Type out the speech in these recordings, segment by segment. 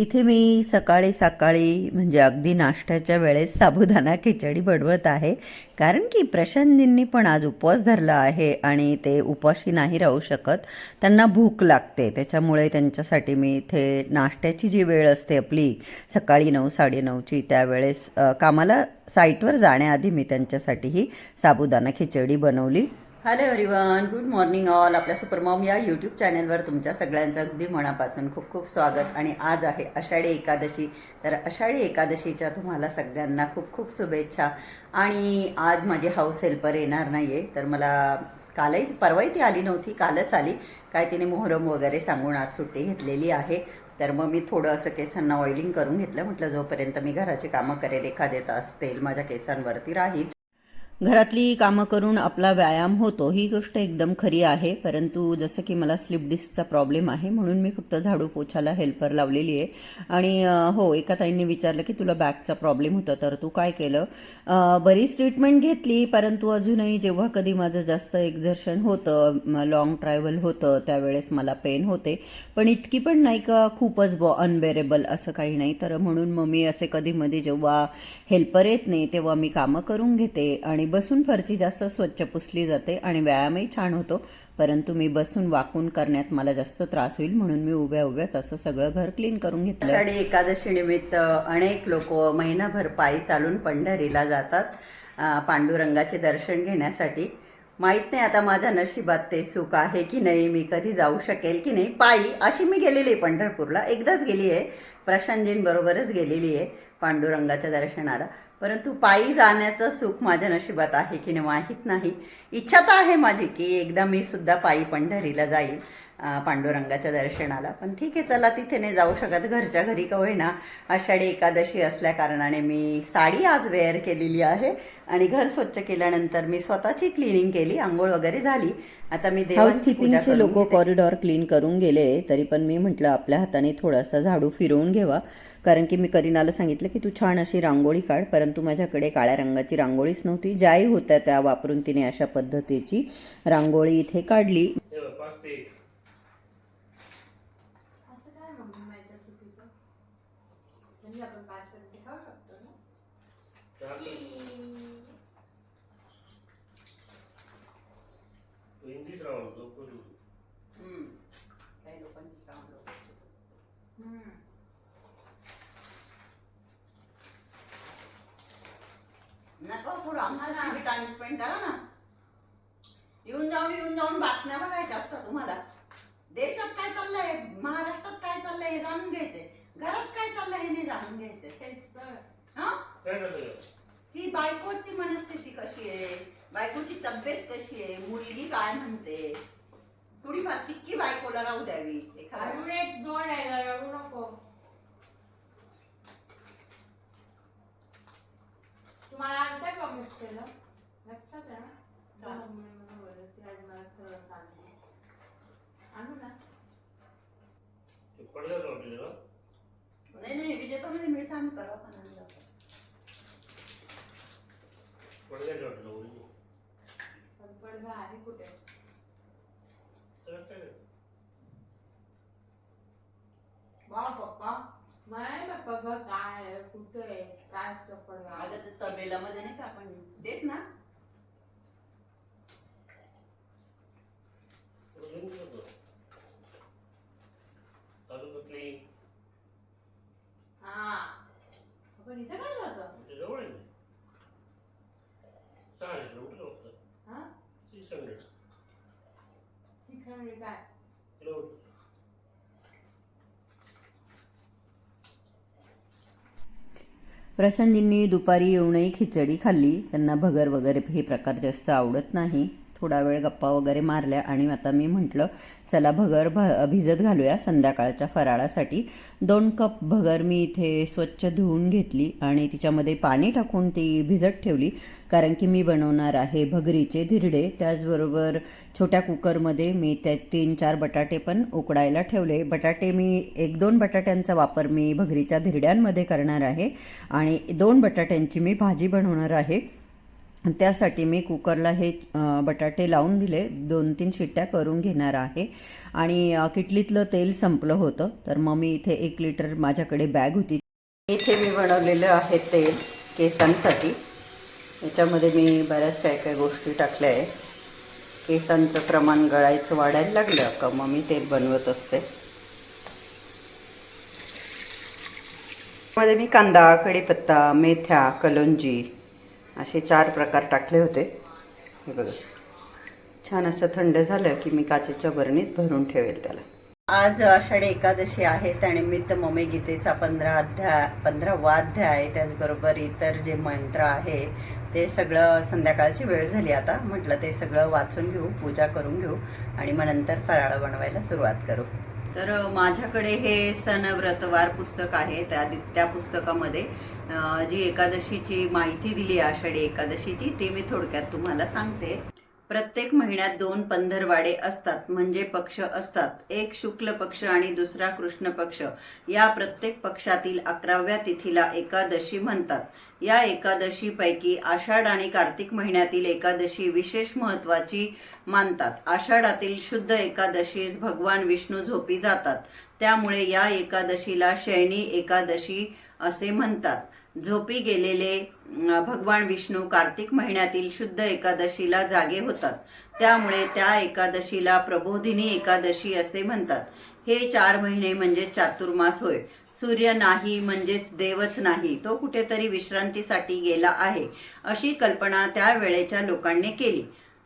इथे मी सकाळी सकाळी म्हणजे अगदी नाश्त्याच्या वेळेस साबुदाणा खिचडी बनवत आहे. कारण की प्रशांतींनी पण आज उपवास धरला आहे आणि ते उपाशी नाही राहू शकत. त्यांना भूक लागते. त्याच्यामुळे त्यांच्यासाठी मी इथे नाश्त्याची जी वेळ असते आपली सकाळी नऊ साडेनऊची त्यावेळेस कामाला साईटवर जाण्याआधी मी त्यांच्यासाठी ही साबुदाणा खिचडी बनवली. Hello everyone good morning all आपल्या सुपरमॉम या यूट्यूब चॅनलवर तुमच्या सगळ्यांचं अगदी मनापासून खूप खूप स्वागत. आणि आज आहे आषाढी एकादशी. तर आषाढी एकादशीच्या तुम्हाला सगळ्यांना खूप खूप शुभेच्छा. आणि आज माझी हाऊस हेल्पर येणार नाही आहे तर मला कालही परवाही ती आली नव्हती कालच आली. काय तिने मोहरम वगैरे सांगून आज सुट्टी घेतलेली आहे. तर मग मी थोडं असं केसांना ऑइलिंग करून घेतलं. म्हटलं जोपर्यंत मी घराची कामं करेल एखादे तास तेल माझ्या केसांवरती राहील. घरातली कामं करून आपला व्यायाम होतो ही गोष्ट एकदम खरी आहे. परंतु जसं की मला स्लिप डिस्कचा प्रॉब्लेम आहे म्हणून मी फक्त झाडू पोछाला हेल्पर लावलेली आहे. आणि हो एका ताईंनी विचारलं की तुला बॅकचा प्रॉब्लेम होता तर तू काय केलं? बरीच ट्रीटमेंट घेतली परंतु अजूनही जेव्हा कधी माझं जास्त एक्झर्शन होतं लॉंग ट्रॅव्हल होतं त्यावेळेस मला पेन होते. पण इतकी पण नाही का खूपच ब अनबेरेबल असं काही नाही. तर म्हणून मग मी असे कधी मध्ये जेव्हा हेल्पर येत नाही तेव्हा मी कामं करून घेते. आणि बसून फरची जास्त स्वच्छ पुसली जाते आणि व्यायामही छान होतो परंतु मी बसून वाकून करण्यात मला जास्त त्रास होईल म्हणून मी उभ्या उभ्याच असं सगळं घर क्लीन करून घेतलं आणि एकादशी निमित्त अनेक लोक महिनाभर पायी चालून पंढरीला जातात पांडुरंगाचे दर्शन घेण्यासाठी. माहीत नाही आता माझ्या नशिबात ते सुख आहे की नाही मी कधी जाऊ शकेल की नाही. पायी अशी मी गेलेली आहे पंढरपूरला एकदाच गेली आहे. प्रशांतजींबरोबरच गेलेली आहे पांडुरंगाच्या दर्शनाला. परंतु पायी जाण्याचं सुख माझ्या नशिबात आहे की नाही माहीत नाही. इच्छा तर आहे माझी की एकदा मी सुद्धा पायी पंढरीला जाईल पांडुरंगाच्या दर्शनाला. पण ठीक आहे चला तिथे नाही जाऊ शकत. घरच्या घरी का होईना. आषाढी एकादशी असल्या कारणाने मी साडी आज वेअर केलेली आहे आणि घर स्वच्छ केल्यानंतर मी स्वतःची क्लिनिंग केली आंघोळ वगैरे झाली. आता मी देवांची लोक कॉरिडॉर क्लीन करून गेले तरी पण मी म्हटलं आपल्या हाताने थोडासा झाडू फिरवून घ्यावा कारण की मी करीनाला सांगितलं की तू छान अशी रांगोळी काढ. परंतु माझ्याकडे काळ्या रंगाची रांगोळीच नव्हती. ज्याही होत्या त्या वापरून तिने अशा पद्धतीची रांगोळी इथे काढली हे बघ, पाच ते एक. असं काय मग माझ्या चुकीचं म्हणजे आपण पाच पर्यंत खाऊ शकतो ना चार ते एक. तू हिंदीच राहून लवकर येऊ. काही लोकांची श्रावण लोक. हम्म. नको थोडं टाइम स्पेंड करा ना. येऊन जाऊन येऊन जाऊन बातम्या बघायच्या असतात तुम्हाला. देशात काय चाललंय? महाराष्ट्रात काय चाललंय हे जाणून घ्यायचंय. घरात काय चाललंय हे नाही जाणून घ्यायचंय. हा? ही बायकोची मनस्थिती कशी आहे? बायकोची तब्येत कशी आहे? मुलगी काय म्हणते? थोडीफार चिक्की बायकोला राहू द्यावी. एखाद्या अजून एक दोन आहे रडू नको. तुम्हाला आज काय प्रॉमिस केलं लक्षात आहे ना? मम्मी मला बोलत आज मला आणू ना ते ना? नाही नाही मिळता आम्ही परवा पण आणलं होतं. पडल्याचं वाटेल उडी. पण पडदा आहे कुठे काय नाही. गं काय आहे? कुठे आहे काय असतं पडदा अगं ते तबेलामध्ये नाही का आपण तेच ना तर clean. हा आपण इथे काय जातो ते जवळ आहे फक्त. हा काय किलोमीटर. प्रशांतजींनी दुपारी येऊनही खिचडी खाल्ली. त्यांना भगर वगैरे हे प्रकार जास्त आवडत नाही. थोडा वेळ गप्पा वगैरे मारल्या आणि आता मी म्हटलं चला भगर भ भिजत घालूया संध्याकाळच्या फराळासाठी. दोन कप भगर मी इथे स्वच्छ धुवून घेतली आणि तिच्यामध्ये पाणी टाकून ती भिजत ठेवली. कारण की मी बनवणार आहे भगरीचे धिरडे. त्याचबरोबर छोट्या कुकरमध्ये मी त्या तीन चार बटाटे पण उकडायला ठेवले. बटाटे मी एक दोन बटाट्यांचा वापर मी भगरीच्या धिरड्यांमध्ये करणार आहे. आणि दोन बटाट्यांची मी भाजी बनवणार आहे. त्यासाठी मी कुकरला हे बटाटे लावून दिले. दोन तीन शिट्ट्या करून घेणार आहे. आणि किटलीतलं तेल संपलं होतं. तर मग मी इथे एक लिटर माझ्याकडे बॅग होती. इथे मी बनवलेलं आहे तेल केसांसाठी. याच्यामध्ये मी बऱ्याच काय काय गोष्टी टाकल्या आहे. केसांचं प्रमाण गळायचं वाढायला लागलं का मग मी तेल बनवत असते. मध्ये मी कांदा कढीपत्ता मेथ्या कलोंजी असे चार प्रकार टाकले होते. हे बघा. छान असं थंड झालं की मी काचेच्या बरणीत भरून ठेवेल त्याला. आज आषाढी एकादशी आहे त्यानिमित्त मम्मी गीतेचा पंधरा अध्याय पंधरावा अध्याय आहे त्याचबरोबर इतर जे मंत्र आहे ते सगळं संध्याकाळची वेळ झाली आता. म्हटलं ते सगळं वाचून घेऊ पूजा करून घेऊ आणि मग नंतर फराळ बनवायला सुरुवात करू. तर माझ्याकडे हे सण व्रतवार पुस्तक आहे त्या त्या पुस्तकामध्ये जी एकादशीची माहिती दिली आषाढी एकादशीची ती मी थोडक्यात तुम्हाला सांगते. प्रत्येक महिन्यात दोन पंधरवाडे असतात म्हणजे पक्ष असतात. एक शुक्ल पक्ष आणि दुसरा कृष्ण पक्ष. या प्रत्येक पक्षातील अकराव्या तिथीला एकादशी म्हणतात. या एकादशीपैकी आषाढ आणि कार्तिक महिन्यातील एकादशी विशेष महत्त्वाची मानतात. आषाढातील शुद्ध एकादशीस भगवान विष्णू झोपी जातात. त्यामुळे या एकादशीला शयनी एकादशी असे म्हणतात. झोपी गेलेले भगवान विष्णू कार्तिक महिन्यातील शुद्ध एकादशीला जागे होतात. त्यामुळे त्या एकादशीला प्रबोधिनी एकादशी असे म्हणतात. हे चार महिने म्हणजे चातुर्मास होय. सूर्य नाही म्हणजेच देवच नाही. तो कुठेतरी विश्रांतीसाठी गेला आहे. अशी कल्पना त्या वेळेच्या लोकांनी केली.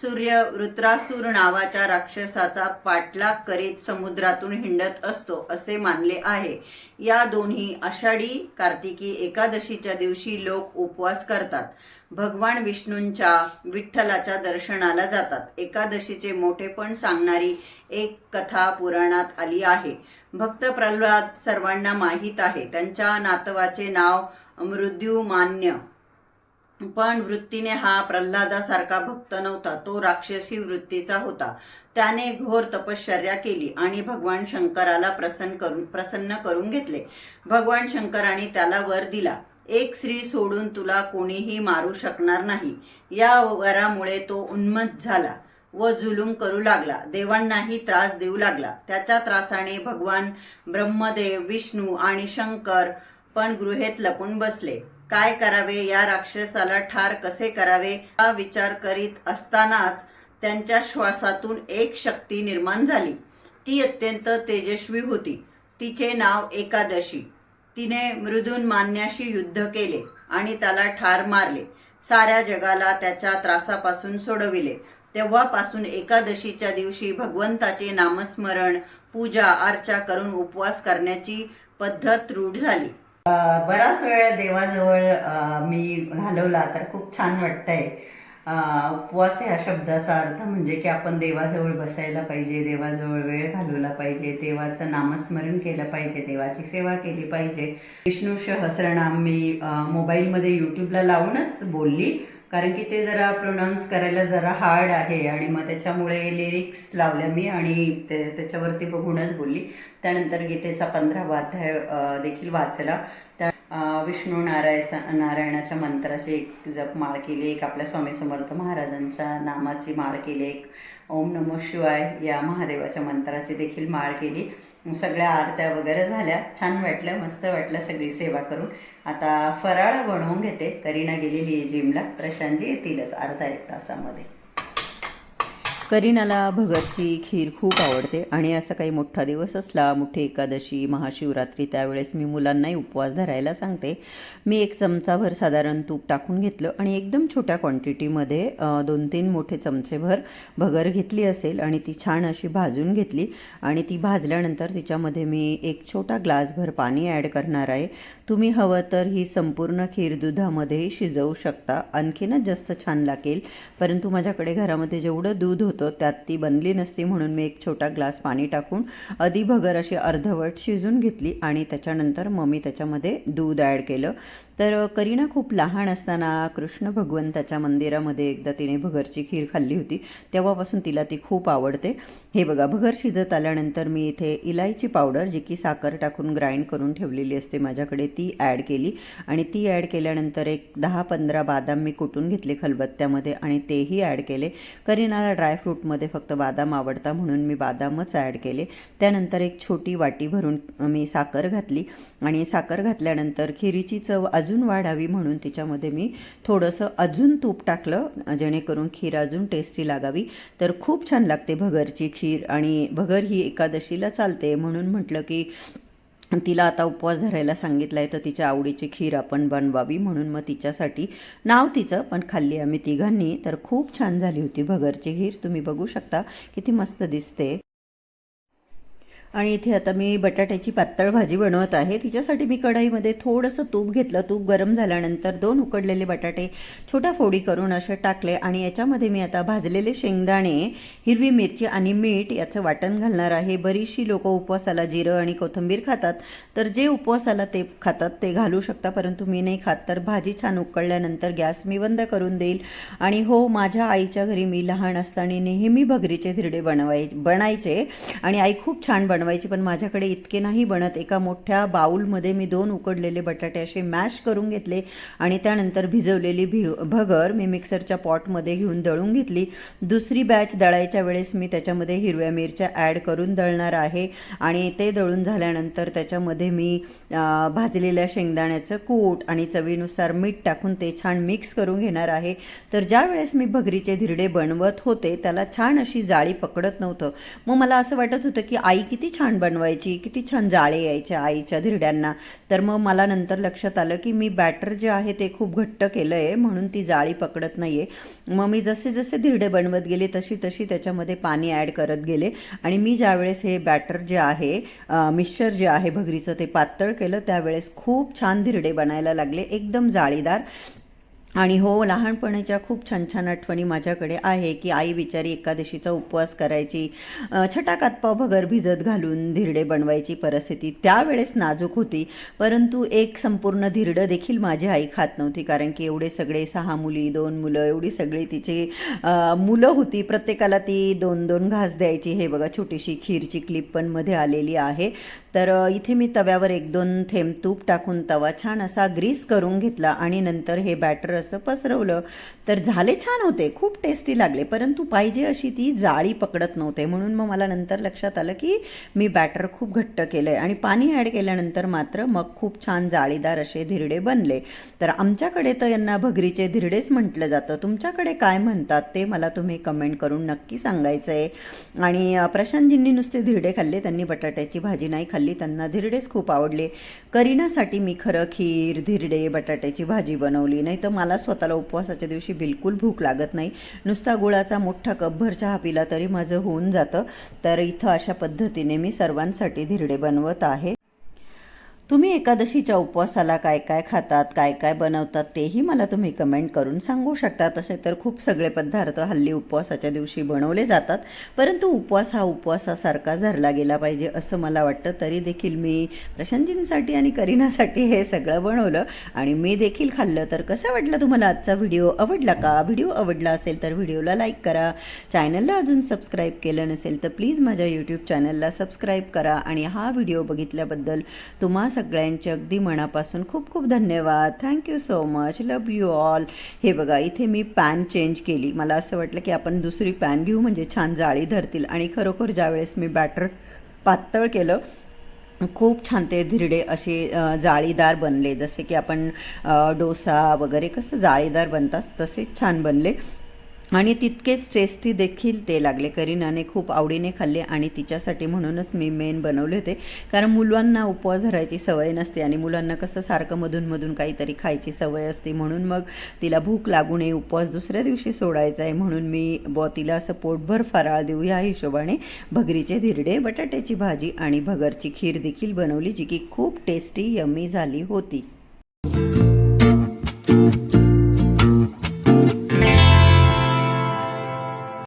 सूर्य वृत्रासूर नावाच्या राक्षसाचा पाठलाग करीत समुद्रातून हिंडत असतो असे मानले आहे. या दोन्ही आषाढी कार्तिकी एकादशीच्या दिवशी लोक उपवास करतात. भगवान विष्णूंच्या विठ्ठलाच्या दर्शनाला जातात. एकादशीचे मोठेपण सांगणारी एक कथा पुराणात आली आहे. भक्त प्रल्हाद सर्वांना माहीत आहे. त्यांच्या नातवाचे नाव मृद्युमान्य पण वृत्तीने हा प्रल्हादासारखा भक्त नव्हता. तो राक्षसी वृत्तीचा होता. त्याने घोर तपश्चर्या केली आणि भगवान शंकराला प्रसन्न करून प्रसन्न करून घेतले. भगवान शंकराने त्याला वर दिला. एक स्त्री सोडून तुला कोणीही मारू शकणार नाही. या वरामुळे तो उन्मत्त झाला व जुलूम करू लागला. देवांनाही त्रास देऊ लागला. त्याच्या त्रासाने भगवान ब्रह्मदेव विष्णू आणि शंकर पण गृहेत लपून बसले. काय करावे? या राक्षसाला ठार कसे करावे? हा विचार करीत असतानाच त्यांच्या श्वासातून एक शक्ती निर्माण झाली. ती अत्यंत तेजस्वी होती. तिचे नाव एकादशी. तिने मृदून मान्याशी युद्ध केले आणि त्याला ठार मारले. साऱ्या जगाला त्याच्या त्रासापासून सोडविले. तेव्हापासून एकादशीच्या दिवशी भगवंताचे नामस्मरण पूजा अर्चा करून उपवास करण्याची पद्धत रूढ झाली. बराच वेळ देवाजवळ मी घालवला तर खूप छान वाटतंय. उपवास ह्या शब्दाचा अर्थ म्हणजे की आपण देवाजवळ बसायला पाहिजे देवाजवळ वेळ घालवला पाहिजे देवाचं नामस्मरण केलं पाहिजे देवाची सेवा केली पाहिजे. विष्णू सहस्रनाम मी मोबाईलमध्ये यूट्यूबला लावूनच बोलली. कारण की ते जरा प्रोनाऊन्स करायला जरा हार्ड आहे आणि मग त्याच्यामुळे लिरिक्स लावल्या मी आणि ते त्याच्यावरती बघूनच बोलली. त्यानंतर गीतेचा पंधरावा अध्याय देखील वाचला. त्या विष्णू नारायचा नारायणाच्या मंत्राची एक जप माळ केली एक आपल्या स्वामी समर्थ महाराजांच्या नामाची माळ केली एक ओम नमो शिवाय या महादेवाच्या मंत्राची देखील माळ केली. सगळ्या आरत्या वगैरे झाल्या. छान वाटल्या मस्त वाटलं सगळी सेवा करून. आता फराळ बनवून घेते. करीना गेलेली आहे जिमला प्रशांतजी येतीलच अर्धा एक तासामध्ये. करीनाला भगतची खीर खूप आवडते आणि असा काही मोठा दिवस असला मोठी एकादशी महाशिवरात्री त्यावेळेस मी मुलांनाही उपवास धरायला सांगते. मी एक चमचाभर साधारण तूप टाकून घेतलं आणि एकदम छोट्या क्वांटिटीमध्ये दोन तीन मोठे चमचेभर भगर घेतली असेल आणि ती छान अशी भाजून घेतली. आणि ती भाजल्यानंतर तिच्यामध्ये मी एक छोटा ग्लासभर पाणी ॲड करणार आहे. तुम्ही हवं तर ही संपूर्ण खीर दुधामध्येही शिजवू शकता. आणखीनच जास्त छान लागेल. परंतु माझ्याकडे घरामध्ये जेवढं दूध होतं त्यात ती बनली नसती म्हणून मी एक छोटा ग्लास पाणी टाकून अधी भगर अशी अर्धवट शिजून घेतली आणि त्याच्यानंतर मग मी त्याच्यामध्ये दूध ॲड केलं. तर करीना खूप लहान असताना कृष्ण भगवंताच्या मंदिरामध्ये एकदा तिने भगरची खीर खाल्ली होती. तेव्हापासून तिला ती खूप आवडते. हे बघा भगर शिजत आल्यानंतर मी इथे इलायची पावडर जी की साखर टाकून ग्राइंड करून ठेवलेली असते माझ्याकडे ती ॲड केली. आणि ती ॲड केल्यानंतर एक दहा पंधरा बादाम मी कुटून घेतले खलबत्त्यामध्ये आणि तेही ॲड केले. करीनाला ड्रायफ्रूटमध्ये फक्त बादाम आवडता म्हणून मी बादामच ॲड केले. त्यानंतर एक छोटी वाटी भरून मी साखर घातली. आणि साखर घातल्यानंतर खिरीची चव अजून वाढावी म्हणून तिच्यामध्ये मी थोडंसं अजून तूप टाकलं जेणेकरून खीर अजून टेस्टी लागावी. तर खूप छान लागते भगरची खीर आणि भगर ही एकादशीला चालते म्हणून म्हटलं की तिला आता उपवास धरायला सांगितलं आहे तर तिच्या आवडीची खीर आपण बनवावी म्हणून मग तिच्यासाठी नाव तिचं पण खाल्ली आम्ही तिघांनी. तर खूप छान झाली होती भगरची खीर. तुम्ही बघू शकता किती मस्त दिसते. आणि इथे आता मी बटाट्याची पातळ भाजी बनवत आहे. तिच्यासाठी मी कढईमध्ये थोडंसं तूप घेतलं. तूप गरम झाल्यानंतर दोन उकडलेले बटाटे छोट्या फोडी करून असे टाकले आणि याच्यामध्ये मी आता भाजलेले शेंगदाणे हिरवी मिरची आणि मीठ याचं वाटण घालणार आहे. बरीचशी लोकं उपवासाला जिरं आणि कोथिंबीर खातात. तर जे उपवासाला ते खातात ते घालू शकता परंतु मी नाही खात. तर भाजी छान उकळल्यानंतर गॅस मी बंद करून देईल. आणि हो माझ्या आईच्या घरी मी लहान असताना नेहमी भगरीचे धिरडे बनवाय बनायचे. आणि आई खूप छान बनवायची पण माझ्याकडे इतके नाही बनत. एका मोठ्या बाऊलमध्ये मी दोन उकडलेले बटाटे असे मॅश करून घेतले आणि त्यानंतर भिजवलेली भि भगर मी मिक्सरच्या पॉटमध्ये घेऊन दळून घेतली. दुसरी बॅच दळायच्या वेळेस मी त्याच्यामध्ये हिरव्या मिरच्या ॲड करून दळणार आहे आणि ते दळून झाल्यानंतर त्याच्यामध्ये मी भाजलेल्या शेंगदाण्याचं कूट आणि चवीनुसार मीठ टाकून ते छान मिक्स करून घेणार आहे. तर ज्या वेळेस मी भगरीचे धिरडे बनवत होते त्याला छान अशी जाळी पकडत नव्हतं. मग मला असं वाटत होतं की आई किती छान बनवायची किती छान जाळे यायच्या आईच्या धिरड्यांना. तर मग मला नंतर लक्षात आलं की मी बॅटर जे आहे ते खूप घट्ट केलं आहे म्हणून ती जाळी पकडत नाही आहे मग मी जसे जसे धिरडे बनवत गेले तशी तशी त्याच्यामध्ये पाणी ॲड करत गेले. आणि मी ज्यावेळेस हे बॅटर जे आहे मिक्सचर जे आहे भगरीचं ते पातळ केलं त्यावेळेस खूप छान धिरडे बनायला लागले एकदम जाळीदार. आणि हो लहानपणाच्या खूप छान छान आठवणी माझ्याकडे आहे की आई बिचारी एकादशीचा उपवास करायची अ, छटाकात भगर भिजत घालून धिरडे बनवायची परिस्थिती त्यावेळेस नाजूक होती. परंतु एक संपूर्ण धिरडं देखील माझी आई खात नव्हती कारण की एवढे सगळे सहा मुली दोन मुलं एवढी सगळी तिची मुलं होती. प्रत्येकाला ती दोन दोन घास द्यायची. हे बघा छोटीशी खीरची क्लिप पण मध्ये आलेली आहे. तर इथे मी तव्यावर एक दोन थेंब तूप टाकून तवा छान असा ग्रीस करून घेतला आणि नंतर हे बॅटर असं पसरवलं. तर झाले छान होते खूप टेस्टी लागले. परंतु पाहिजे अशी ती जाळी पकडत नव्हते. म्हणून मग मला नंतर लक्षात आलं की मी बॅटर खूप घट्ट केलं आहे आणि पाणी ॲड केल्यानंतर मात्र मग खूप छान जाळीदार असे धिरडे बनले. तर आमच्याकडे तर यांना भगरीचे धिरडेच म्हटलं जातं. तुमच्याकडे काय म्हणतात ते मला तुम्ही कमेंट करून नक्की सांगायचं आहे आणि प्रशांतजींनी नुसते धिरडे खाल्ले त्यांनी बटाट्याची भाजी नाही खाल्ली त्यांना धिरडेच खूप आवडले. करीनासाठी मी खरं खीर धिरडे बटाट्याची भाजी बनवली. नाही तर मला स्वतःला उपवासाच्या दिवशी बिलकुल भूक लागत नाही. नुसता गुळाचा मोठा कपभर चहा पिला तरी माझं होऊन जातं. तर इथं अशा पद्धतीने मी सर्वांसाठी धिरडे बनवत आहे. तुम्ही एकादशीच्या उपवासाला काय काय खातात काय काय बनवतात तेही मला तुम्ही कमेंट करून सांगू शकता. तसे तर खूप सगळे पदार्थ हल्ली उपवासाच्या दिवशी बनवले जातात. परंतु उपवास हा उपवासासारखा धरला गेला पाहिजे असं मला वाटतं. तरी देखील मी प्रशांतजींसाठी आणि करीनासाठी हे सगळं बनवलं आणि मी देखील खाल्लं. तर कसा वाटला तुम्हाला आजचा व्हिडिओ? आवडला का? व्हिडिओ आवडला असेल तर व्हिडिओला लाईक करा. चॅनलला अजून सबस्क्राईब केलं नसेल तर प्लीज माझ्या यूट्यूब चॅनलला सबस्क्राईब करा. आणि हा व्हिडिओ बघितल्याबद्दल तुम्हा सगळ्यांचे अगदी मनापासून खूप खूप धन्यवाद. Thank you so much love you all हे बघा इथे मी पॅन चेंज केली. मला असं वाटलं की आपण दुसरी पॅन घेऊ म्हणजे छान जाळी धरतील. आणि खरोखर ज्यावेळेस मी बॅटर पातळ केलं खूप छान ते धिरडे असे जाळीदार बनले. जसे की आपण डोसा वगैरे कसं जाळीदार बनतात तसेच छान बनले. आणि तितकेच टेस्टी देखील ते लागले. करीनाने खूप आवडीने खाल्ले आणि तिच्यासाठी म्हणूनच मी मेन बनवले होते. कारण मुलांना उपवास धरायची सवय नसते आणि मुलांना कसं सारखं मधूनमधून काहीतरी खायची सवय असते. म्हणून मग तिला भूक लागू नये उपवास दुसऱ्या दिवशी सोडायचा आहे. म्हणून मी ब तिला असं पोटभर फराळ देऊ या हिशोबाने भगरीचे धिरडे बटाट्याची भाजी आणि भगरची खीर देखील बनवली जी की खूप टेस्टी यम्मी झाली होती.